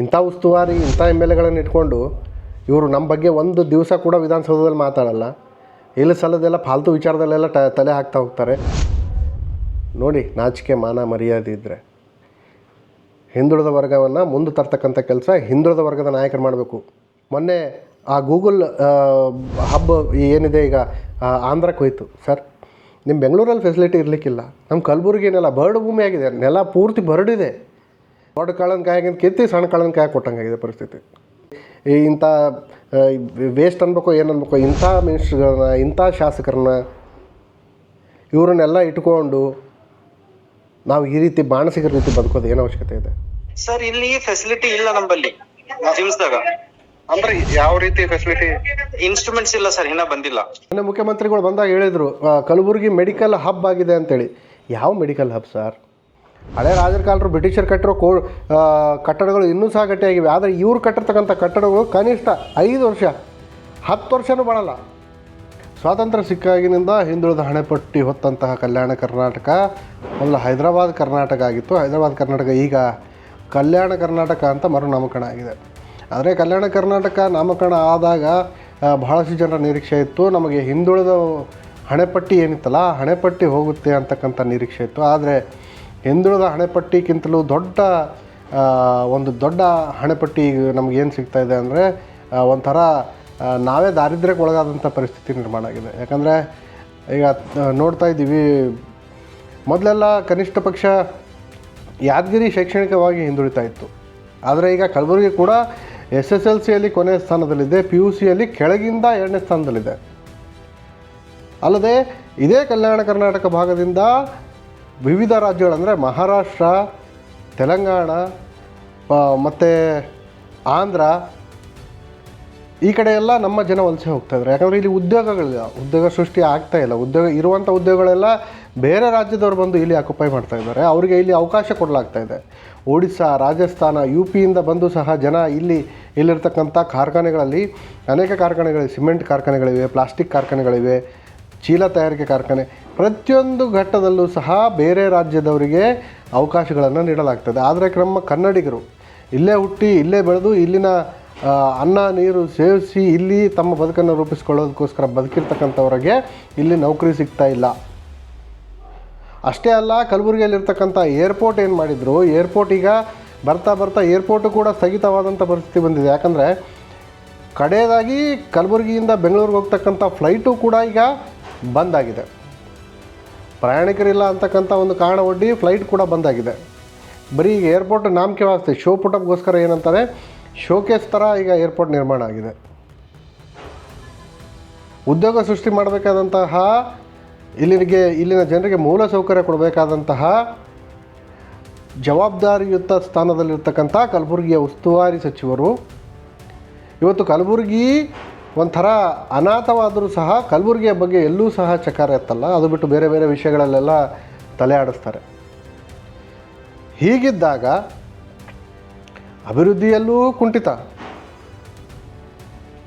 ಇಂಥ ಉಸ್ತುವಾರಿ, ಇಂಥ ಎಂ ಎಲ್ ಎಗಳನ್ನು ಇಟ್ಕೊಂಡು ಇವರು ನಮ್ಮ ಬಗ್ಗೆ ಒಂದು ದಿವಸ ಕೂಡ ವಿಧಾನಸೌಧದಲ್ಲಿ ಮಾತಾಡಲ್ಲ. ಇಲ್ಲಿ ಸಲ್ಲದೆಲ್ಲ ಫಾಲ್ತು ವಿಚಾರದಲ್ಲೆಲ್ಲ ಟ, ತಲೆ ಹಾಕ್ತಾ ಹೋಗ್ತಾರೆ. ನೋಡಿ, ನಾಚಿಕೆ, ಮಾನ, ಮರ್ಯಾದೆ ಇದ್ದರೆ ಹಿಂದುಳಿದ ವರ್ಗವನ್ನು ಮುಂದೆ ತರ್ತಕ್ಕಂಥ ಕೆಲಸ ಹಿಂದುಳಿದ ವರ್ಗದ ನಾಯಕರು ಮಾಡಬೇಕು. ಮೊನ್ನೆ ಆ ಗೂಗಲ್ ಹಬ್ ಏನಿದೆ ಈಗ ಆಂಧ್ರಕ್ಕೆ ಹೋಯ್ತು. ಸರ್ ನಿಮ್ಮ ಬೆಂಗಳೂರಲ್ಲಿ ಫೆಸಿಲಿಟಿ ಇರಲಿಕ್ಕಿಲ್ಲ. ನಮ್ಮ ಕಲಬುರ್ಗಿ ನೆಲ ಬರಡು ಭೂಮಿ ಆಗಿದೆ. ನೆಲ ಪೂರ್ತಿ ಬರಡಿದೆ. ದೊಡ್ಡ ಕಾಳನ ಕಾಯಿಗಿಂತ ಕಿತ್ತಿ ಸಣ್ಣ ಕಾಳನ ಕಾಯಿ ಕೊಟ್ಟಂಗಾಗಿದೆ ಪರಿಸ್ಥಿತಿ. ಈ ಇಂಥ ವೇಸ್ಟ್ ಅನ್ಬೇಕು ಏನು ಅನ್ಬೇಕು ಇಂಥ ಮಿನಿಸ್ಟ್ರ್ಗಳನ್ನ ಇಂಥ ಶಾಸಕರನ್ನ ಇವರನ್ನೆಲ್ಲ ಇಟ್ಕೊಂಡು ನಾವು ಈ ರೀತಿ ಮಾನಸಿಕ ರೀತಿ ಬದುಕೋದು ಏನು ಅವಶ್ಯಕತೆ ಇದೆ? ಸರ್ ಇಲ್ಲಿ ಫೆಸಿಲಿಟಿ ಇಲ್ಲ ನಮ್ಮಲ್ಲಿ ಜಿಮ್ಸ್ದಾಗ ಅಂದ್ರೆ ಯಾವ ರೀತಿ ಫೆಸಿಲಿಟಿ ಇನ್ಸ್ಟ್ರೂಮೆಂಟ್ಸ್ ಇಲ್ಲ ಸರ್ ಇನ್ನ ಬಂದಿಲ್ಲ. ಮೊನ್ನೆ ಮುಖ್ಯಮಂತ್ರಿಗಳು ಬಂದಾಗ ಹೇಳಿದರು ಕಲಬುರಗಿ ಮೆಡಿಕಲ್ ಹಬ್ ಆಗಿದೆ ಅಂತೇಳಿ. ಯಾವ ಮೆಡಿಕಲ್ ಹಬ್ ಸರ್ ಹಳೆ ರಾಜರ ಕಾಲರು ಬ್ರಿಟಿಷರು ಕಟ್ಟಿರೋ ಕೋ ಕಟ್ಟಡಗಳು ಇನ್ನೂ ಸಹ ಗಟ್ಟಿಯಾಗಿವೆ. ಆದರೆ ಇವ್ರು ಕಟ್ಟಿರ್ತಕ್ಕಂಥ ಕಟ್ಟಡಗಳು ಕನಿಷ್ಠ ಐದು ವರ್ಷ, ಹತ್ತು ವರ್ಷವೂ ಬಾಳಲ್ಲ. ಸ್ವಾತಂತ್ರ್ಯ ಸಿಕ್ಕಾಗಿನಿಂದ ಹಿಂದುಳಿದ ಹಣೆಪಟ್ಟಿ ಹೊತ್ತಂತಹ ಕಲ್ಯಾಣ ಕರ್ನಾಟಕ ಮೊದಲು ಹೈದರಾಬಾದ್ ಕರ್ನಾಟಕ ಆಗಿತ್ತು. ಹೈದರಾಬಾದ್ ಕರ್ನಾಟಕ ಈಗ ಕಲ್ಯಾಣ ಕರ್ನಾಟಕ ಅಂತ ಮರುನಾಮಕರಣ ಆಗಿದೆ. ಆದರೆ ಕಲ್ಯಾಣ ಕರ್ನಾಟಕ ನಾಮಕರಣ ಆದಾಗ ಬಹಳಷ್ಟು ಜನರ ನಿರೀಕ್ಷೆ ಇತ್ತು. ನಮಗೆ ಹಿಂದುಳಿದ ಹಣೆಪಟ್ಟಿ ಏನಿತ್ತಲ್ಲ ಹಣೆಪಟ್ಟಿ ಹೋಗುತ್ತೆ ಅಂತಕ್ಕಂಥ ನಿರೀಕ್ಷೆ ಇತ್ತು. ಆದರೆ ಹಿಂದುಳಿದ ಹಣೆಪಟ್ಟಿಗಿಂತಲೂ ದೊಡ್ಡ ಒಂದು ದೊಡ್ಡ ಹಣೆಪಟ್ಟಿ ನಮಗೇನು ಸಿಗ್ತಾ ಇದೆ ಅಂದರೆ ಒಂಥರ ನಾವೇ ದಾರಿದ್ರ್ಯಕ್ಕೆ ಒಳಗಾದಂಥ ಪರಿಸ್ಥಿತಿ ನಿರ್ಮಾಣ ಆಗಿದೆ. ಯಾಕಂದರೆ ಈಗ ನೋಡ್ತಾ ಇದ್ದೀವಿ, ಮೊದಲೆಲ್ಲ ಕನಿಷ್ಠ ಪಕ್ಷ ಯಾದಗಿರಿ ಶೈಕ್ಷಣಿಕವಾಗಿ ಹಿಂದುಳಿತಾ ಇತ್ತು. ಆದರೆ ಈಗ ಕಲಬುರಗಿ ಕೂಡ ಎಸ್ ಎಸ್ ಎಲ್ ಸಿಯಲ್ಲಿ ಕೊನೆಯ ಸ್ಥಾನದಲ್ಲಿದೆ, ಪಿ ಯು ಸಿಯಲ್ಲಿ ಕೆಳಗಿಂದ ಎರಡನೇ ಸ್ಥಾನದಲ್ಲಿದೆ. ಅಲ್ಲದೆ ಇದೇ ಕಲ್ಯಾಣ ಕರ್ನಾಟಕ ಭಾಗದಿಂದ ವಿವಿಧ ರಾಜ್ಯಗಳಂದರೆ ಮಹಾರಾಷ್ಟ್ರ, ತೆಲಂಗಾಣ ಮತ್ತು ಆಂಧ್ರ. ಈ ಕಡೆ ಎಲ್ಲ ನಮ್ಮ ಜನ ವಲಸೆ ಹೋಗ್ತಾ ಇದ್ದಾರೆ. ಯಾಕಂದರೆ ಇಲ್ಲಿ ಉದ್ಯೋಗಗಳಿಲ್ಲ. ಉದ್ಯೋಗ ಸೃಷ್ಟಿ ಆಗ್ತಾ ಇಲ್ಲ. ಉದ್ಯೋಗ, ಇರುವಂಥ ಉದ್ಯೋಗಗಳೆಲ್ಲ ಬೇರೆ ರಾಜ್ಯದವ್ರು ಬಂದು ಇಲ್ಲಿ ಆಕ್ಯುಪೈ ಮಾಡ್ತಾ ಇದ್ದಾರೆ. ಅವರಿಗೆ ಇಲ್ಲಿ ಅವಕಾಶ ಕೊಡಲಾಗ್ತಾ ಇದೆ. ಒಡಿಸ್ಸಾ, ರಾಜಸ್ಥಾನ ಯು ಪಿಯಿಂದ ಬಂದು ಸಹ ಜನ ಇಲ್ಲಿ, ಇಲ್ಲಿರ್ತಕ್ಕಂಥ ಕಾರ್ಖಾನೆಗಳಲ್ಲಿ, ಅನೇಕ ಕಾರ್ಖಾನೆಗಳಿವೆ. ಸಿಮೆಂಟ್ ಕಾರ್ಖಾನೆಗಳಿವೆ, ಪ್ಲಾಸ್ಟಿಕ್ ಕಾರ್ಖಾನೆಗಳಿವೆ, ಚೀಲ ತಯಾರಿಕೆ ಕಾರ್ಖಾನೆ. ಪ್ರತಿಯೊಂದು ಘಟ್ಟದಲ್ಲೂ ಸಹ ಬೇರೆ ರಾಜ್ಯದವರಿಗೆ ಅವಕಾಶಗಳನ್ನು ನೀಡಲಾಗ್ತದೆ. ಆದರೆ ನಮ್ಮ ಕನ್ನಡಿಗರು. ಇಲ್ಲೇ ಹುಟ್ಟಿ, ಇಲ್ಲೇ ಬೆಳೆದು, ಇಲ್ಲಿನ ಅನ್ನ, ನೀರು ಸೇವಿಸಿ ಇಲ್ಲಿ ತಮ್ಮ ಬದುಕನ್ನು ರೂಪಿಸ್ಕೊಳ್ಳೋದಕ್ಕೋಸ್ಕರ ಬದುಕಿರ್ತಕ್ಕಂಥವ್ರಿಗೆ ಇಲ್ಲಿ ನೌಕರಿ ಸಿಗ್ತಾ ಇಲ್ಲ. ಅಷ್ಟೇ ಅಲ್ಲ, ಕಲಬುರಗಿಯಲ್ಲಿರ್ತಕ್ಕಂಥ ಏರ್ಪೋರ್ಟ್ ಏನು ಮಾಡಿದ್ರು? ಏರ್ಪೋರ್ಟ್ ಈಗ ಬರ್ತಾ ಬರ್ತಾ ಏರ್ಪೋರ್ಟು ಕೂಡ ಸ್ಥಗಿತವಾದಂಥ ಪರಿಸ್ಥಿತಿ ಬಂದಿದೆ. ಯಾಕಂದರೆ ಕಡೆಯದಾಗಿ ಕಲಬುರಗಿಯಿಂದ ಬೆಂಗಳೂರಿಗೆ ಹೋಗ್ತಕ್ಕಂಥ ಫ್ಲೈಟು ಕೂಡ ಈಗ ಬಂದಾಗಿದೆ ಪ್ರಯಾಣಿಕರಿಲ್ಲ ಅಂತಕ್ಕಂಥ ಒಂದು ಕಾರಣ ಒಡ್ಡಿ ಫ್ಲೈಟ್ ಕೂಡ ಬಂದಾಗಿದೆ. ಬರೀ ಈಗ ಏರ್ಪೋರ್ಟ್ ನಾಮಕೆ ವಾಸ್ತೆ ಶೋ ಪುಟಪ್ಗೋಸ್ಕರ ಏನಂತಾರೆ, ಶೋಕೇಸ್ ಥರ ಈಗ ಏರ್ಪೋರ್ಟ್ ನಿರ್ಮಾಣ ಆಗಿದೆ. ಉದ್ಯೋಗ ಸೃಷ್ಟಿ ಮಾಡಬೇಕಾದಂತಹ, ಇಲ್ಲಿಗೆ, ಇಲ್ಲಿನ ಜನರಿಗೆ ಮೂಲ ಸೌಕರ್ಯ ಕೊಡಬೇಕಾದಂತಹ ಜವಾಬ್ದಾರಿಯುತ ಸ್ಥಾನದಲ್ಲಿರ್ತಕ್ಕಂಥ ಕಲಬುರಗಿಯ ಉಸ್ತುವಾರಿ ಸಚಿವರು, ಇವತ್ತು ಕಲಬುರಗಿ ಒಂಥರ ಅನಾಥವಾದರೂ ಸಹ ಕಲಬುರಗಿಯ ಬಗ್ಗೆ ಎಲ್ಲೂ ಸಹ ಚಕಾರ ಎತ್ತಲ್ಲ. ಅದು ಬಿಟ್ಟು ಬೇರೆ ಬೇರೆ ವಿಷಯಗಳಲ್ಲೆಲ್ಲ ತಲೆ ಆಡಿಸ್ತಾರೆ. ಹೀಗಿದ್ದಾಗ ಅಭಿವೃದ್ಧಿಯಲ್ಲೂ ಕುಂಠಿತ.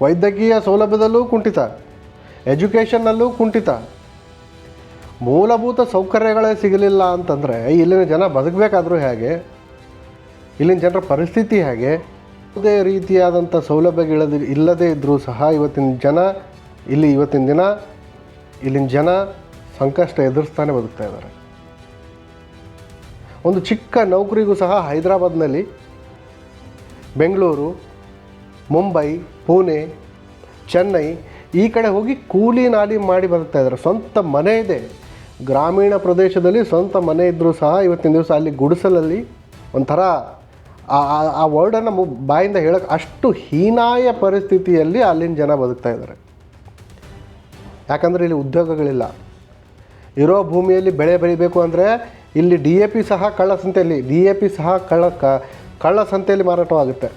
ವೈದ್ಯಕೀಯ ಸೌಲಭ್ಯದಲ್ಲೂ ಕುಂಠಿತ. ಎಜುಕೇಷನ್ನಲ್ಲೂ ಕುಂಠಿತ. ಮೂಲಭೂತ ಸೌಕರ್ಯಗಳೇ ಸಿಗಲಿಲ್ಲ ಅಂತಂದರೆ ಇಲ್ಲಿನ ಜನ ಬದುಕಬೇಕಾದ್ರೂ ಹೇಗೆ, ಇಲ್ಲಿನ ಜನರ ಪರಿಸ್ಥಿತಿ ಹೇಗೆ ಯಾವುದೇ ರೀತಿಯಾದಂಥ ಸೌಲಭ್ಯಗಳಿಲ್ಲದೆ ಇಲ್ಲದೇ ಇದ್ದರೂ ಸಹ ಇವತ್ತಿನ ಜನ, ಇಲ್ಲಿ ಇವತ್ತಿನ ದಿನ, ಇಲ್ಲಿನ ಜನ ಸಂಕಷ್ಟ ಎದುರಿಸ್ತಾನೆ ಬದುಕ್ತಾ ಇದ್ದಾರೆ. ಒಂದು ಚಿಕ್ಕ ನೌಕರಿಗೂ ಸಹ ಹೈದರಾಬಾದ್ನಲ್ಲಿ ಬೆಂಗಳೂರು, ಮುಂಬೈ, ಪುಣೆ, ಚೆನ್ನೈ ಈ ಕಡೆ ಹೋಗಿ ಕೂಲಿ ನಾಲಿ ಮಾಡಿ ಬದುಕ್ತಾ ಇದ್ದಾರೆ. ಸ್ವಂತ ಮನೆ ಇದೆ. ಗ್ರಾಮೀಣ ಪ್ರದೇಶದಲ್ಲಿ ಸ್ವಂತ ಮನೆ ಇದ್ದರೂ ಸಹ ಇವತ್ತಿನ ದಿವಸ ಅಲ್ಲಿ ಗುಡಿಸಲಲ್ಲಿ ಒಂಥರ ಆ- ವರ್ಡನ್ನು ಮು ಬಾಯಿಂದ ಹೇಳಕ್ಕೆ ಅಷ್ಟು ಹೀನಾಯ ಪರಿಸ್ಥಿತಿಯಲ್ಲಿ ಅಲ್ಲಿನ ಜನ ಬದುಕ್ತಾ ಇದ್ದಾರೆ. ಯಾಕಂದರೆ ಇಲ್ಲಿ ಉದ್ಯೋಗಗಳಿಲ್ಲ. ಇರೋ ಭೂಮಿಯಲ್ಲಿ ಬೆಳೆ ಬೆಳಿಬೇಕು ಅಂದರೆ ಇಲ್ಲಿ ಡಿ ಎ ಪಿ ಸಹ ಕಳ್ಳ ಸಂತೆಯಲ್ಲಿ ಡಿ ಎ ಪಿ ಸಹ ಕಳ್ಳ ಕಳ್ಳ ಸಂತೆಯಲ್ಲಿ ಮಾರಾಟವಾಗುತ್ತೆ.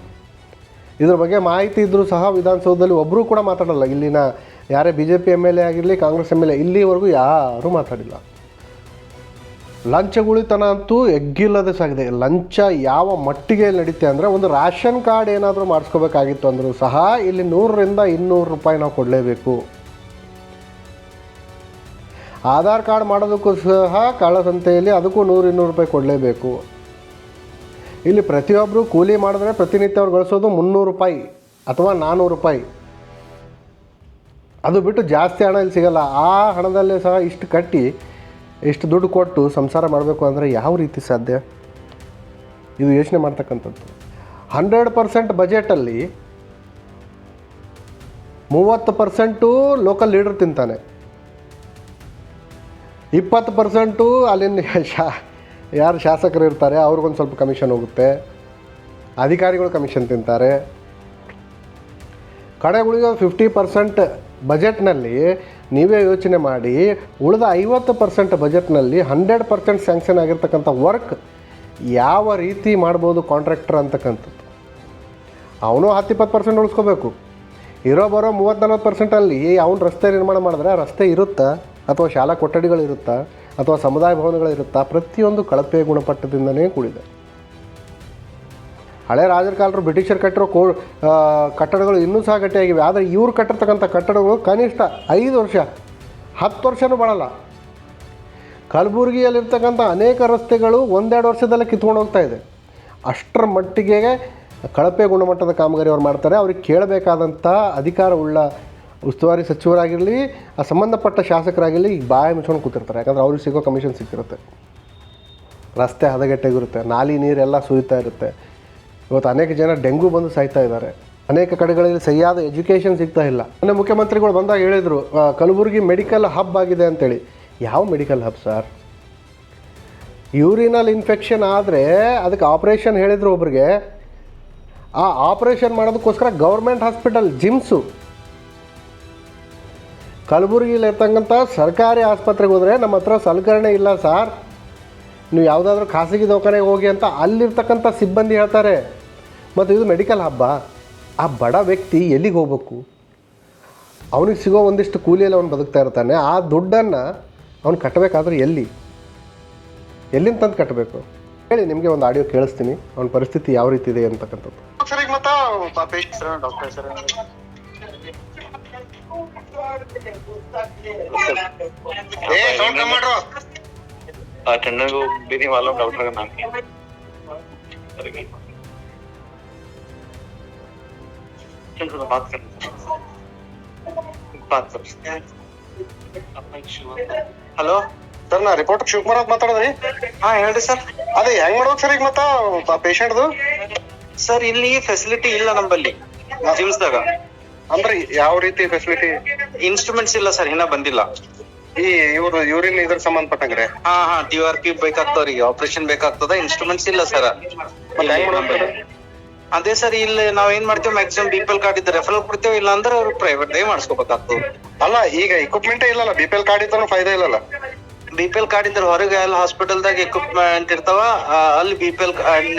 ಇದ್ರ ಬಗ್ಗೆ ಮಾಹಿತಿ ಇದ್ದರೂ ಸಹ ವಿಧಾನಸೌಧದಲ್ಲಿ ಒಬ್ಬರೂ ಕೂಡ ಮಾತಾಡಲ್ಲ. ಇಲ್ಲಿನ ಯಾರೇ B J P M L A ಆಗಿರಲಿ, ಕಾಂಗ್ರೆಸ್ ಎಂ ಎಲ್ ಎ ಇಲ್ಲಿವರೆಗೂ ಯಾರೂ ಮಾತಾಡಿಲ್ಲ. ಲಂಚಗುಳಿತನ ಅಂತೂ ಎಗ್ಗಿಲ್ಲದೆ ಸಾಗಿದೆ ಲಂಚ ಯಾವ ಮಟ್ಟಿಗೆ ನಡೀತೆ ಅಂದರೆ ಒಂದು ರೇಷನ್ ಕಾರ್ಡ್ ಏನಾದರೂ ಮಾಡಿಸ್ಕೋಬೇಕಾಗಿತ್ತು ಅಂದರೂ ಸಹ ಇಲ್ಲಿ ನೂರರಿಂದ ಇನ್ನೂರು ರೂಪಾಯಿ ನಾವು ಕೊಡಲೇಬೇಕು. ಆಧಾರ್ ಕಾರ್ಡ್ ಮಾಡೋದಕ್ಕೂ ಸಹ ಕಾಳಸಂತೆಯಲ್ಲಿ ಅದಕ್ಕೂ ನೂರು ಇನ್ನೂರು ರೂಪಾಯಿ ಕೊಡಲೇಬೇಕು. ಇಲ್ಲಿ ಪ್ರತಿಯೊಬ್ಬರು ಕೂಲಿ ಮಾಡಿದ್ರೆ ಪ್ರತಿನಿತ್ಯ ಅವ್ರು ಗಳಿಸೋದು ಮುನ್ನೂರು ರೂಪಾಯಿ ಅಥವಾ ನಾನ್ನೂರು ರೂಪಾಯಿ. ಅದು ಬಿಟ್ಟು ಜಾಸ್ತಿ ಹಣ ಇಲ್ಲಿ ಸಿಗಲ್ಲ. ಆ ಹಣದಲ್ಲೇ ಸಹ ಇಷ್ಟು ಕಟ್ಟಿ ಇಷ್ಟು ದುಡ್ಡು ಕೊಟ್ಟು ಸಂಸಾರ ಮಾಡಬೇಕು ಅಂದರೆ ಯಾವ ರೀತಿ ಸಾಧ್ಯ? ಇದು ಯೋಚನೆ ಮಾಡ್ತಕ್ಕಂಥದ್ದು. ಹಂಡ್ರೆಡ್ ಪರ್ಸೆಂಟ್ ಬಜೆಟಲ್ಲಿ ಮೂವತ್ತು ಪರ್ಸೆಂಟು ಲೋಕಲ್ ಲೀಡರ್ ತಿಂತಾನೆ. ಇಪ್ಪತ್ತು ಪರ್ಸೆಂಟು ಅಲ್ಲಿನ ಶಾ, ಯಾರು ಶಾಸಕರು ಇರ್ತಾರೆ, ಅವ್ರಿಗೊಂದು ಸ್ವಲ್ಪ ಕಮಿಷನ್ ಹೋಗುತ್ತೆ. ಅಧಿಕಾರಿಗಳು ಕಮಿಷನ್ ತಿಂತಾರೆ. ಕಡೆ ಉಳಿದ ಫಿಫ್ಟಿ ಪರ್ಸೆಂಟ್ ಬಜೆಟ್ನಲ್ಲಿ ನೀವೇ ಯೋಚನೆ ಮಾಡಿ, ಉಳಿದ ಐವತ್ತು ಪರ್ಸೆಂಟ್ ಬಜೆಟ್ನಲ್ಲಿ ಹಂಡ್ರೆಡ್ ಪರ್ಸೆಂಟ್ ಸ್ಯಾಂಕ್ಷನ್ ಆಗಿರ್ತಕ್ಕಂಥ ವರ್ಕ್ ಯಾವ ರೀತಿ ಮಾಡ್ಬೋದು ಕಾಂಟ್ರಾಕ್ಟರ್ ಅಂತಕ್ಕಂಥದ್ದು? ಅವನು ಹತ್ತು ಇಪ್ಪತ್ತು ಪರ್ಸೆಂಟ್ ಉಳಿಸ್ಕೋಬೇಕು. ಇರೋ ಬರೋ ಮೂವತ್ತು ನಲ್ವತ್ತು ಪರ್ಸೆಂಟಲ್ಲಿ ಅವ್ನು ರಸ್ತೆ ನಿರ್ಮಾಣ ಮಾಡಿದ್ರೆ ರಸ್ತೆ ಇರುತ್ತಾ? ಅಥವಾ ಶಾಲಾ ಕೊಠಡಿಗಳಿರುತ್ತಾ ಅಥವಾ ಸಮುದಾಯ ಭವನಗಳಿರುತ್ತಾ ಪ್ರತಿಯೊಂದು ಕಳಪೆ ಗುಣಮಟ್ಟದಿಂದನೇ ಕೂಡಿದೆ. ಹಳೆ ರಾಜಕಾಲರು ಬ್ರಿಟಿಷರು ಕಟ್ಟಿರೋ ಕೋ ಕಟ್ಟಡಗಳು ಇನ್ನೂ ಸಹ ಗಟ್ಟಿಯಾಗಿವೆ. ಆದರೆ ಇವರು ಕಟ್ಟಿರ್ತಕ್ಕಂಥ ಕಟ್ಟಡಗಳು ಕನಿಷ್ಠ ಐದು ವರ್ಷ, ಹತ್ತು ವರ್ಷನೂ ಬಾಳಲ್ಲ. ಕಲಬುರಗಿಯಲ್ಲಿರ್ತಕ್ಕಂಥ ಅನೇಕ ರಸ್ತೆಗಳು ಒಂದೆರಡು ವರ್ಷದಲ್ಲೇ ಕಿತ್ಕೊಂಡು ಹೋಗ್ತಾ ಇದೆ. ಅಷ್ಟರ ಮಟ್ಟಿಗೆ ಕಳಪೆ ಗುಣಮಟ್ಟದ ಕಾಮಗಾರಿ ಅವ್ರು ಮಾಡ್ತಾರೆ. ಅವ್ರಿಗೆ ಕೇಳಬೇಕಾದಂಥ ಅಧಿಕಾರವುಳ್ಳ ಉಸ್ತುವಾರಿ ಸಚಿವರಾಗಿರಲಿ, ಆ ಸಂಬಂಧಪಟ್ಟ ಶಾಸಕರಾಗಿರಲಿ ಈಗ ಬಾಯಿ ಮುಚ್ಕೊಂಡು ಕೂತಿರ್ತಾರೆ. ಯಾಕಂದ್ರೆ ಅವ್ರಿಗೆ ಸಿಗೋ ಕಮಿಷನ್ ಸಿಕ್ಕಿರುತ್ತೆ. ರಸ್ತೆ ಹದಗೆಟ್ಟಾಗಿರುತ್ತೆ ನಾಲಿ ನೀರೆಲ್ಲ ಸುರಿತಾ ಇರುತ್ತೆ. ಇವತ್ತು ಅನೇಕ ಜನ ಡೆಂಗು ಬಂದು ಸಾಯ್ತಾ ಇದ್ದಾರೆ. ಅನೇಕ ಕಡೆಗಳಲ್ಲಿ ಸರಿಯಾದ ಎಜುಕೇಷನ್ ಸಿಗ್ತಾ ಇಲ್ಲ. ಅಂದರೆ ಮುಖ್ಯಮಂತ್ರಿಗಳು ಬಂದಾಗ ಹೇಳಿದರು ಕಲಬುರಗಿ ಮೆಡಿಕಲ್ ಹಬ್ ಆಗಿದೆ ಅಂತೇಳಿ. ಯಾವ medical hub sir? Urinal infection ಆದರೆ ಅದಕ್ಕೆ ಆಪ್ರೇಷನ್ ಹೇಳಿದರು ಒಬ್ರಿಗೆ. ಆ ಆಪ್ರೇಷನ್ ಮಾಡೋದಕ್ಕೋಸ್ಕರ ಗೌರ್ಮೆಂಟ್ ಹಾಸ್ಪಿಟಲ್ ಜಿಮ್ಸು. ಕಲಬುರಗಿಲಿರ್ತಕ್ಕಂಥ ಸರ್ಕಾರಿ ಆಸ್ಪತ್ರೆಗೆ ಹೋದರೆ ನಮ್ಮ ಹತ್ರ ಸಲಕರಣೆ ಇಲ್ಲ ಸರ್. ನೀವು ಯಾವುದಾದ್ರೂ ಖಾಸಗಿ ದವಾಖಾನೆಗೆ ಹೋಗಿ ಅಂತ ಅಲ್ಲಿರ್ತಕ್ಕಂಥ ಸಿಬ್ಬಂದಿ ಹೇಳ್ತಾರೆ. ಮತ್ತು ಇದು ಮೆಡಿಕಲ್ ಹಬ್ಬ. ಆ ಬಡ ವ್ಯಕ್ತಿ ಎಲ್ಲಿಗೆ ಹೋಗ್ಬೇಕು? ಅವನಿಗೆ ಸಿಗೋ ಒಂದಿಷ್ಟು ಕೂಲಿಯಲ್ಲಿ ಅವನು ಬದುಕ್ತಾ ಇರ್ತಾನೆ. ಆ ದುಡ್ಡನ್ನು ಅವನು ಕಟ್ಟಬೇಕಾದ್ರೆ ಎಲ್ಲಿ? ಎಲ್ಲಿಂದ ತಂದು ಕಟ್ಟಬೇಕು ಹೇಳಿ ನಿಮಗೆ ಒಂದು ಆಡಿಯೋ ಕೇಳಿಸ್ತೀನಿ. ಅವನ ಪರಿಸ್ಥಿತಿ ಯಾವ ರೀತಿ ಇದೆ ಅಂತಕ್ಕಂಥದ್ದು. ಸರ್ ಡಾಕ್ಟರ್ चल थोड़ा बात कर बात कर ಹಲೋ ಸರ್ ನಾ ರಿಪೋರ್ಟರ್ ಶಿವಕುಮಾರ್ ಅಂತ ಮಾತಾಡೋದ್ರಿ ಹಾ ಹೇಳ್ರಿ ಸರ್ ಅದೇ ಹೆಂಗ್ ಮಾಡ್ಬೇಕು ಸರ್ ಈಗ ಮತ್ತ ಪೇಷಂಟ್ದು ಸರ್ ಇಲ್ಲಿ ಫೆಸಿಲಿಟಿ ಇಲ್ಲ ನಂಬಲ್ಲಿ ಜಿಮ್ಸ್ದಾಗ ಅಂದ್ರೆ ಯಾವ ರೀತಿ ಫೆಸಿಲಿಟಿ ಇನ್ಸ್ಟ್ರೂಮೆಂಟ್ಸ್ ಇಲ್ಲ ಸರ್ ಇನ್ನ ಬಂದಿಲ್ಲ ಈ ಇವ್ರು ಯೂರಿನ್ ಇದ್ರ ಸಂಬಂಧಪಟ್ಟಂಗ್ರೆ ಹಾ ಹಾ ಡಿ ಆರ್ ಪಿ ಬೇಕಾಗ್ತಾವ್ರಿಗೆ ಆಪರೇಷನ್ ಬೇಕಾಗ್ತದ ಇನ್ಸ್ಟ್ರೂಮೆಂಟ್ಸ್ ಇಲ್ಲ ಸರ್ ಮತ್ತೆ ಹೆಂಗ್ ಮಾಡ್ಬೇಕು ಅದೇ ಸರ್ ಇಲ್ಲಿ ನಾವ್ ಏನ್ ಮಾಡ್ತೇವೆ maximum B P L card ಇದ್ರೆ ರೆಫರಲ್ ಕೊಡ್ತೇವೆ ಇಲ್ಲ ಅಂದ್ರೆ ಅವ್ರು ಪ್ರೈವೇಟ್ ದೇ ಮಾಡಿಸ್ಕೋಬೇಕಾಗ್ತದೆ. ಅಲ್ಲ ಈಗ ಇಕ್ವಿಪ್ಮೆಂಟ್ ಇಲ್ಲಲ್ಲ ಬಿ ಪಿ ಎಲ್ ಕಾರ್ಡ್ ಇದ್ರೂ ಫೈದಾ ಇಲ್ಲಲ್ಲ. ಬಿ ಪಿ ಎಲ್ ಕಾರ್ಡ್ ಇದ್ರೆ ಹೊರಗೆ ಅಲ್ಲಿ ಹಾಸ್ಪಿಟಲ್ದಾಗ ಇಕ್ವಿಪ್ಮೆಂಟ್ ಇರ್ತಾವ ಅಲ್ಲಿ ಬಿ ಪಿ ಎಲ್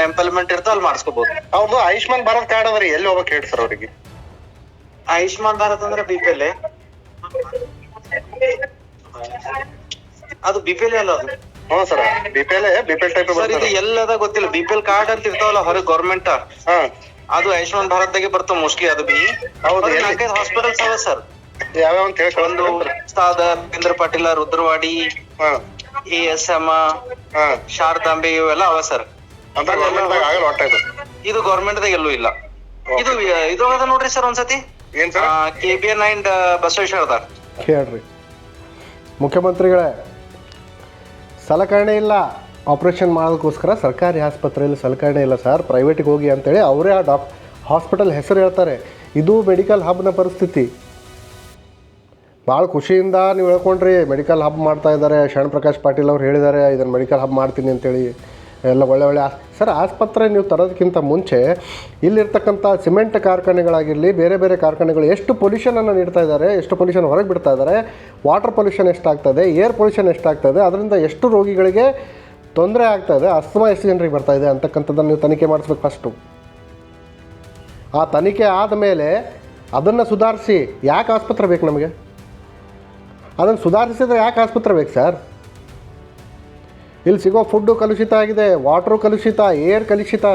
ಎಂಪ್ಲಾಯ್ಮೆಂಟ್ ಇರ್ತಾವ ಅಲ್ಲಿ ಮಾಡಿಸ್ಕೋಬಹುದು ಅವ್ರದ್ದು ಆಯುಷ್ಮಾನ್ ಭಾರತ್ ಕಾರ್ಡ್ ಅದ್ರಿ ಎಲ್ಲಿ ಹೋಗಕ್ ಹೇಳಿ ಸರ್ ಅವ್ರಿಗೆ? ಆಯುಷ್ಮಾನ್ ಭಾರತ್ ಅಂದ್ರೆ ಬಿ ಪಿ ಎಲ್ ಅದು ಬಿ ಪಿ ಎಲ್ ಅಲ್ಲ ಅದು? ಹ್ಞೂ sir B P L B P L type sir ಇದು ಎಲ್ಲದ ಗೊತ್ತಿಲ್ಲ. ಬಿ ಪಿ ಎಲ್ ಕಾರ್ಡ್ ಅಂತ ಇರ್ತಾವಲ್ಲ ಹೊರಗೆ ಗೌರ್ಮೆಂಟ್ ಹಾ. ಅದು ಆಯುಷ್ಮಾನ್ ಭಾರತ್ದಾಗೆ ಬರ್ತಾವ ಮೋಸ್ಟ್ಲಿ ಅದು ಬಿ. ಹೌದು, ಎಲ್ಲಿ? ನಾಲ್ಕೈದು ಹಾಸ್ಪಿಟಲ್ಸ್ ಅವ ಸರ್ ಯಾವ್ಯಾವ ಅಂತ ಹೇಳಿ ಒಂದು ಉಸ್ತಾದ ರವೀಂದ್ರ ಪಾಟೀಲ ರುದ್ರವಾಡಿ ಹಾ. ಎ ಎಸ್ ಎಂ ಹಾ. ಶಾರದಾಂಬೆ ಇವೆಲ್ಲ ಅವ ಸರ್ ಆಗಲ್ಲ ಇದು. ಇದು ಗೌರ್ಮೆಂಟ್ ದಾಗ ಎಲ್ಲೂ ಇಲ್ಲ. ಇದು ಇದು ಅದ ನೋಡ್ರಿ ಸರ್ ಒಂದ್ಸತಿ? ಏನ್ sir K B N and ಬಸವೇಶ್ವರದ? ಕೇಳ್ರಿ. ಮುಖ್ಯಮಂತ್ರಿಗಳೇ ಸಲಕರಣೆ ಇಲ್ಲ. ಆಪ್ರೇಷನ್ ಮಾಡೋದಕ್ಕೋಸ್ಕರ ಸರ್ಕಾರಿ ಆಸ್ಪತ್ರೆಯಲ್ಲಿ ಸಲಕರಣೆ ಇಲ್ಲ ಸರ್. ಪ್ರೈವೇಟಿಗೆ ಹೋಗಿ ಅಂತೇಳಿ ಅವರೇ ಆ ಡಾಕ್ ಹಾಸ್ಪಿಟಲ್ ಹೆಸರು ಹೇಳ್ತಾರೆ. ಇದು ಮೆಡಿಕಲ್ ಹಬ್ನ ಪರಿಸ್ಥಿತಿ. ಭಾಳ ಖುಷಿಯಿಂದ ನೀವು ಹೇಳ್ಕೊಂಡ್ರಿ ಮೆಡಿಕಲ್ ಹಬ್ ಮಾಡ್ತಾ ಇದ್ದಾರೆ. ಶರಣ್ ಪ್ರಕಾಶ್ ಪಾಟೀಲ್ ಅವ್ರು ಹೇಳಿದ್ದಾರೆ, ಇದನ್ನು ಮೆಡಿಕಲ್ ಹಬ್ ಮಾಡ್ತೀನಿ ಅಂತೇಳಿ. ಎಲ್ಲ ಒಳ್ಳೆ ಒಳ್ಳೆ ಸರ್, ಆಸ್ಪತ್ರೆ ನೀವು ತರೋದಕ್ಕಿಂತ ಮುಂಚೆ ಇಲ್ಲಿರ್ತಕ್ಕಂಥ ಸಿಮೆಂಟ್ ಕಾರ್ಖಾನೆಗಳಾಗಿರಲಿ, ಬೇರೆ ಬೇರೆ ಕಾರ್ಖಾನೆಗಳು ಎಷ್ಟು ಪೊಲ್ಯೂಷನನ್ನು ನೀಡ್ತಾ ಇದ್ದಾರೆ, ಎಷ್ಟು ಪೊಲ್ಯೂಷನ್ ಹೊರಗೆ ಬಿಡ್ತಾ ಇದ್ದಾರೆ ವಾಟರ್ ಪೊಲ್ಯೂಷನ್ ಎಷ್ಟಾಗ್ತದೆ ಏರ್ ಪೊಲ್ಯೂಷನ್ ಎಷ್ಟಾಗ್ತದೆ, ಅದರಿಂದ ಎಷ್ಟು ರೋಗಿಗಳಿಗೆ ತೊಂದರೆ ಆಗ್ತಾ ಇದೆ, ಅಸ್ತಮಾ ಎಷ್ಟು ಜನರಿಗೆ ಬರ್ತಾ ಇದೆ ಅಂತಕ್ಕಂಥದ್ದನ್ನು ನೀವು ತನಿಖೆ ಮಾಡಿಸ್ಬೇಕು ಫಸ್ಟು ಆ ತನಿಖೆ ಆದಮೇಲೆ ಅದನ್ನು ಸುಧಾರಿಸಿ ಯಾಕೆ ಆಸ್ಪತ್ರೆ ಬೇಕು ನಮಗೆ? ಅದನ್ನು ಸುಧಾರಿಸಿದ್ರೆ ಯಾಕೆ ಆಸ್ಪತ್ರೆ ಬೇಕು ಸರ್ ಇಲ್ಲಿ ಸಿಗೋ ಫುಡ್ಡು ಕಲುಷಿತ ಆಗಿದೆ ವಾಟ್ರು ಕಲುಷಿತ ಏರ್ ಕಲುಷಿತ.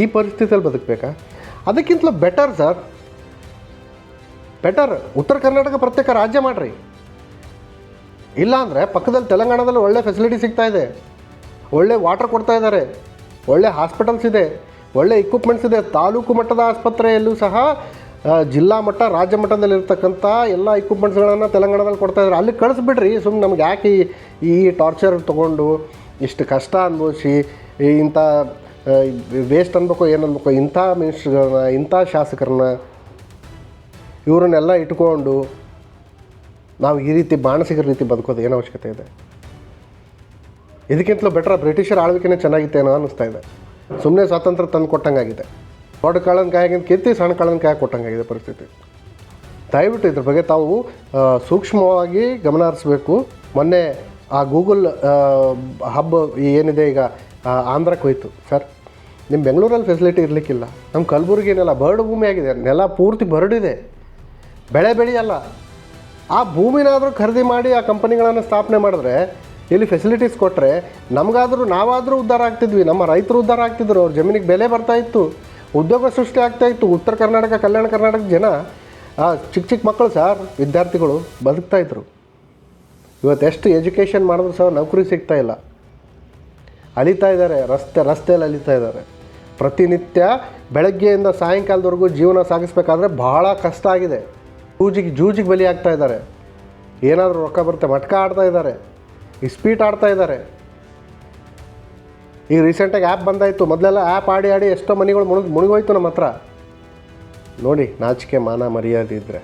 ಈ ಪರಿಸ್ಥಿತಿಯಲ್ಲಿ ಬದುಕಬೇಕಾ? ಅದಕ್ಕಿಂತಲೂ ಬೆಟರ್ ಸರ್ ಬೆಟರ್ ಉತ್ತರ ಕರ್ನಾಟಕ ಪ್ರತ್ಯೇಕ ರಾಜ್ಯ ಮಾಡಿರಿ. ಇಲ್ಲಾಂದರೆ ಪಕ್ಕದಲ್ಲಿ ತೆಲಂಗಾಣದಲ್ಲಿ ಒಳ್ಳೆ ಫೆಸಿಲಿಟಿ ಸಿಗ್ತಾ ಇದೆ. ಒಳ್ಳೆ ವಾಟರ್ ಕೊಡ್ತಾ ಇದ್ದಾರೆ. ಒಳ್ಳೆ ಹಾಸ್ಪಿಟಲ್ಸ್ ಇದೆ. ಒಳ್ಳೆ ಇಕ್ವಿಪ್ಮೆಂಟ್ಸ್ ಇದೆ. ತಾಲೂಕು ಮಟ್ಟದ ಆಸ್ಪತ್ರೆಯಲ್ಲೂ ಸಹ ಜಿಲ್ಲಾ ಮಟ್ಟ, ರಾಜ್ಯ ಮಟ್ಟದಲ್ಲಿ ಇರ್ತಕ್ಕಂಥ ಎಲ್ಲ ಇಕ್ವಿಪ್ಮೆಂಟ್ಸ್ಗಳನ್ನು ತೆಲಂಗಾಣದಲ್ಲಿ ಕೊಡ್ತಾ ಇದ್ದಾರೆ ಅಲ್ಲಿ ಕಳಿಸ್ಬಿಡ್ರಿ. ಸುಮ್ಮನೆ ನಮ್ಗೆ ಯಾಕೆ ಈ ಟಾರ್ಚರ್ ತೊಗೊಂಡು ಇಷ್ಟು ಕಷ್ಟ ಅನುಭವಿಸಿ ಇಂಥ ವೇಸ್ಟ್ ಅನ್ಬೇಕು, ಏನು ಅನ್ಬೇಕು, ಇಂಥ ಮಿನಿಸ್ಟ್ರ್ಗಳನ್ನ ಇಂಥ ಶಾಸಕರನ್ನ ಇವರನ್ನೆಲ್ಲ ಇಟ್ಕೊಂಡು ನಾವು ಈ ರೀತಿ ಬಾಣಸಿಗರ ರೀತಿ ಬದುಕೋದು ಏನು ಅವಶ್ಯಕತೆ ಇದೆ? ಇದಕ್ಕಿಂತಲೂ ಬೆಟ್ರ ಬ್ರಿಟಿಷರ ಆಳ್ವಿಕೆನೇ ಚೆನ್ನಾಗಿತ್ತೇನೋ ಅನ್ನಿಸ್ತಾ ಇದೆ. ಸುಮ್ಮನೆ ಸ್ವಾತಂತ್ರ್ಯ ತಂದು ಕೊಟ್ಟಂಗಾಗಿದೆ ದೊಡ್ಡ ಕಾಳನ ಕಾಯಿಗಿಂತ ಕಿತ್ತಿ ಸಣ್ಣ ಕಾಳನ ಕಾಯಿ ಕೊಟ್ಟಂಗಾಗಿದೆ ಪರಿಸ್ಥಿತಿ. ದಯವಿಟ್ಟು ಇದ್ರ ಬಗ್ಗೆ ತಾವು ಸೂಕ್ಷ್ಮವಾಗಿ ಗಮನ ಹರಿಸ್ಬೇಕು ಮೊನ್ನೆ ಆ ಗೂಗಲ್ ಹಬ್ ಏನಿದೆ ಈಗ ಆಂಧ್ರಕ್ಕೆ ಹೋಯ್ತು ಸರ್ ನಿಮ್ಮ ಬೆಂಗಳೂರಲ್ಲಿ ಫೆಸಿಲಿಟಿ ಇರಲಿಕ್ಕಿಲ್ಲ. ನಮ್ಮ ಕಲಬುರಗಿ ನೆಲ ಬರಡು ಭೂಮಿ ಆಗಿದೆ. ನೆಲ ಪೂರ್ತಿ ಬರಡಿದೆ. ಬೆಳೆ ಬೆಳೆಯಲ್ಲ ಆ ಭೂಮಿನಾದರೂ ಖರೀದಿ ಮಾಡಿ ಆ ಕಂಪನಿಗಳನ್ನು ಸ್ಥಾಪನೆ ಮಾಡಿದ್ರೆ, ಇಲ್ಲಿ ಫೆಸಿಲಿಟೀಸ್ ಕೊಟ್ಟರೆ ನಮಗಾದರೂ ನಾವಾದರೂ ಉದ್ಧಾರ ಆಗ್ತಿದ್ವಿ. ನಮ್ಮ ರೈತರು ಉದ್ಧಾರ ಆಗ್ತಿದ್ರು. ಅವ್ರ ಜಮೀನಿಗೆ ಬೆಲೆ ಬರ್ತಾ ಇತ್ತು. ಉದ್ಯೋಗ ಸೃಷ್ಟಿ ಆಗ್ತಾ ಇತ್ತು. ಉತ್ತರ ಕರ್ನಾಟಕ, ಕಲ್ಯಾಣ ಕರ್ನಾಟಕ ಜನ ಚಿಕ್ಕ ಚಿಕ್ಕ ಮಕ್ಕಳು ಸರ್ ವಿದ್ಯಾರ್ಥಿಗಳು ಬದುಕ್ತಾ ಇದ್ರು. ಇವತ್ತು ಎಷ್ಟು ಎಜುಕೇಷನ್ ಮಾಡಿದ್ರು ಸಹ ನೌಕರಿ ಸಿಗ್ತಾ ಇಲ್ಲ. ಅಲಿತಾ ಇದ್ದಾರೆ, ರಸ್ತೆ, ರಸ್ತೆಯಲ್ಲಿ ಅಲಿತಾ ಇದ್ದಾರೆ. ಪ್ರತಿನಿತ್ಯ ಬೆಳಗ್ಗೆಯಿಂದ ಸಾಯಂಕಾಲದವರೆಗೂ ಜೀವನ ಸಾಗಿಸ್ಬೇಕಾದ್ರೆ ಬಹಳ ಕಷ್ಟ ಆಗಿದೆ. ಜೂಜಿಗೆ ಜೂಜಿಗೆ ಬಲಿ ಆಗ್ತಾ ಇದ್ದಾರೆ. ಏನಾದರೂ ರೊಕ್ಕ ಬರುತ್ತೆ, ಮಟ್ಕ ಆಡ್ತಾ ಇದ್ದಾರೆ. ಇಸ್ಪೀಟ್ ಆಡ್ತಾ ಇದ್ದಾರೆ. ಈಗ ರೀಸೆಂಟಾಗಿ ಆ್ಯಪ್ ಬಂದಾಯಿತು. ಮೊದಲೆಲ್ಲ ಆ್ಯಪ್ ಆಡಿ ಆಡಿ ಎಷ್ಟೋ ಮನೆಗಳು ಮುಳುಗಿ ಮುಳುಗೋಯ್ತು ನಮ್ಮ ಹತ್ರ. ನೋಡಿ, ನಾಚಿಕೆ ಮಾನ ಮರ್ಯಾದೆ ಇದ್ದರೆ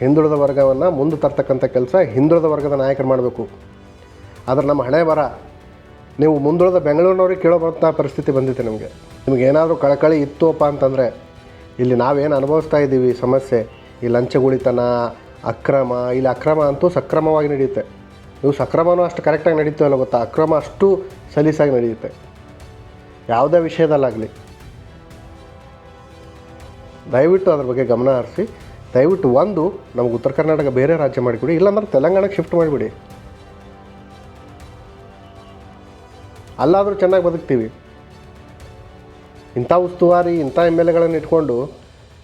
ಹಿಂದುಳಿದ ವರ್ಗವನ್ನು ಮುಂದೆ ತರ್ತಕ್ಕಂಥ ಕೆಲಸ ಹಿಂದುಳಿದ ವರ್ಗದ ನಾಯಕರು ಮಾಡಬೇಕು. ಆದರೆ ನಮ್ಮ ಹಣೆ ಬರ. ನೀವು ಮುಂದುಳಿದ ಬೆಂಗಳೂರಿನವ್ರಿಗೆ ಕೇಳೋ ಬರೋಂಥ ಪರಿಸ್ಥಿತಿ ಬಂದಿದೆ ನಿಮಗೆ. ನಿಮ್ಗೆ ಏನಾದರೂ ಕಳಕಳಿ ಇತ್ತುಪ್ಪ ಅಂತಂದರೆ, ಇಲ್ಲಿ ನಾವೇನು ಅನುಭವಿಸ್ತಾ ಇದ್ದೀವಿ ಸಮಸ್ಯೆ. ಈ ಲಂಚಗುಳಿತನ, ಅಕ್ರಮ, ಇಲ್ಲಿ ಅಕ್ರಮ ಅಂತೂ ಸಕ್ರಮವಾಗಿ ನಡೆಯುತ್ತೆ. ನೀವು ಸಕ್ರಮನೂ ಅಷ್ಟು ಕರೆಕ್ಟಾಗಿ ನಡೀತೀವಲ್ಲ ಗೊತ್ತಾ? ಅಕ್ರಮ ಅಷ್ಟು ಸಲೀಸಾಗಿ ನಡೆಯುತ್ತೆ. ಯಾವುದೇ ವಿಷಯದಲ್ಲಾಗಲಿ. ದಯವಿಟ್ಟು ಅದ್ರ ಬಗ್ಗೆ ಗಮನ ಹರಿಸಿ. ದಯವಿಟ್ಟು ಒಂದು, ನಮಗೆ ಉತ್ತರ ಕರ್ನಾಟಕ ಬೇರೆ ರಾಜ್ಯ ಮಾಡಿಕೊಡಿ, ಇಲ್ಲಾಂದ್ರೆ ತೆಲಂಗಾಣಕ್ಕೆ ಶಿಫ್ಟ್ ಮಾಡಿಬಿಡಿ. ಅಲ್ಲಾದರೂ ಚೆನ್ನಾಗಿ ಬದುಕ್ತೀವಿ. ಇಂಥ ಉಸ್ತುವಾರಿ, ಇಂಥ ಎಂ ಎಲ್ ಎಗಳನ್ನು ಇಟ್ಕೊಂಡು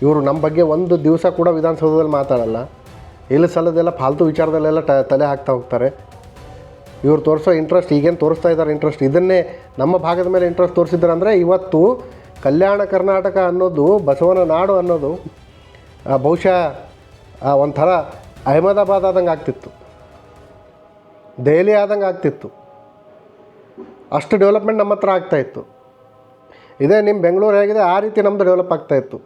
ಇವರು ನಮ್ಮ ಬಗ್ಗೆ ಒಂದು ದಿವಸ ಕೂಡ ವಿಧಾನಸೌಧದಲ್ಲಿ ಮಾತಾಡಲ್ಲ. ಇಲ್ಲಿ ಸಲದೆಲ್ಲ ಫಾಲ್ತು ವಿಚಾರದಲ್ಲೆಲ್ಲ ತಲೆ ಹಾಕ್ತಾ ಹೋಗ್ತಾರೆ. ಇವ್ರು ತೋರಿಸೋ ಇಂಟ್ರೆಸ್ಟ್ ಈಗೇನು ತೋರಿಸ್ತಾ ಇದ್ದಾರೆ ಇಂಟ್ರೆಸ್ಟ್ ಇದನ್ನೇ ನಮ್ಮ ಭಾಗದ ಮೇಲೆ ಇಂಟ್ರೆಸ್ಟ್ ತೋರಿಸಿದ್ದಾರೆ ಅಂದರೆ ಇವತ್ತು ಕಲ್ಯಾಣ ಕರ್ನಾಟಕ ಅನ್ನೋದು, ಬಸವನ ನಾಡು ಅನ್ನೋದು ಬಹುಶಃ ಒಂಥರ ಅಹಮದಾಬಾದ್ ಆದಂಗೆ ಆಗ್ತಿತ್ತು. ದೆಹಲಿ ಆದಂಗೆ ಆಗ್ತಿತ್ತು. ಅಷ್ಟು ಡೆವಲಪ್ಮೆಂಟ್ ನಮ್ಮ ಹತ್ರ ಆಗ್ತಾಯಿತ್ತು ಇದೇ ನಿಮ್ಮ ಬೆಂಗಳೂರು ಹೇಗಿದೆ, ಆ ರೀತಿ ನಮ್ಮದು ಡೆವಲಪ್ ಆಗ್ತಾಯಿತ್ತು